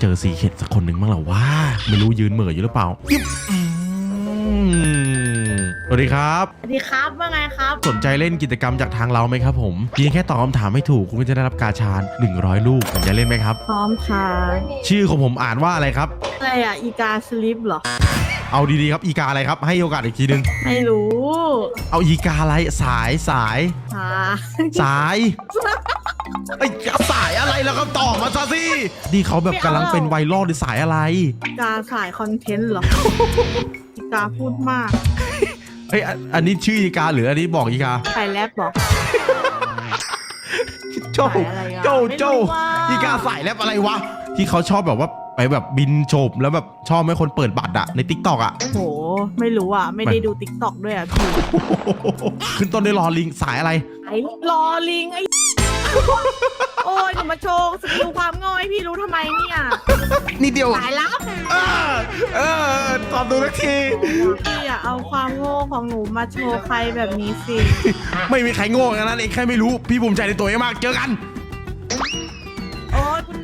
เจอซีเข็ดสักคนหนึ่งบ้างเหรอวะไม่รู้ยืนเหม่ออยู่หรือเปล่าอิ๊บอืมสวัสดีครับสวัสดีครับว่าไงครับ สนใจเล่นกิจกรรมจากทางเราไหมครับผมเพียงแค่ตอบคำถามให้ถูกคุณก็จะได้รับกาชาญ100ลูกสนใจเล่นไหมครับ พร้อมค่ะ ชื่อของผมอ่านว่าอะไรครับ อะไรอะ อีกาสลิปเหรอ เอาดีๆครับ อีกาอะไรครับ ให้โอกาสอีกทีนึง ไม่รู้ เอาอีกาอะไร สายสายค่ะสาย ไอ้ยสายอะไรแล้วครับตอบมาซะสินี่เขาแบบกำลังเป็นไวรัลในสายอะไรอีกาสายคอนเทนต์เหรอ อีกาพูดมาก เฮ้ยอันอันนี้ชื่ออีกาหรืออันนี้บอกอีกาใครแรปบอก โจ้สายอะไรอะโจ้ไม่รู้โจ้ว่า อีกาสายแลบอะไรวะ ที่เขาชอบแบบว่าไปแบบบินโฉบแล้วแบบชอบให้คนเปิดบัตรอะในทิกตอกอะโห ไม่รู้อะ ไม่ได้ดูติ๊กต็อกด้วยอะพี่ขึ้นต้นด้วยรอลิงสายอะไร ไอ้รอลิงไอ้ โอ้ยหนูมาโชว์สกิลความโง่ให้พี่รู้ทำไมเนี่ยนี่เดียว สายลับเออเออตอบดูสักที พี่อย่าเอาความโง่ของหนูมาโชว์ใครแบบนี้สิ ไม่มีใครโง่กันนั้นเองแค่ไม่รู้ พี่ภูมิใจในตัวเองมาก เจอกัน โอ้ยคุณ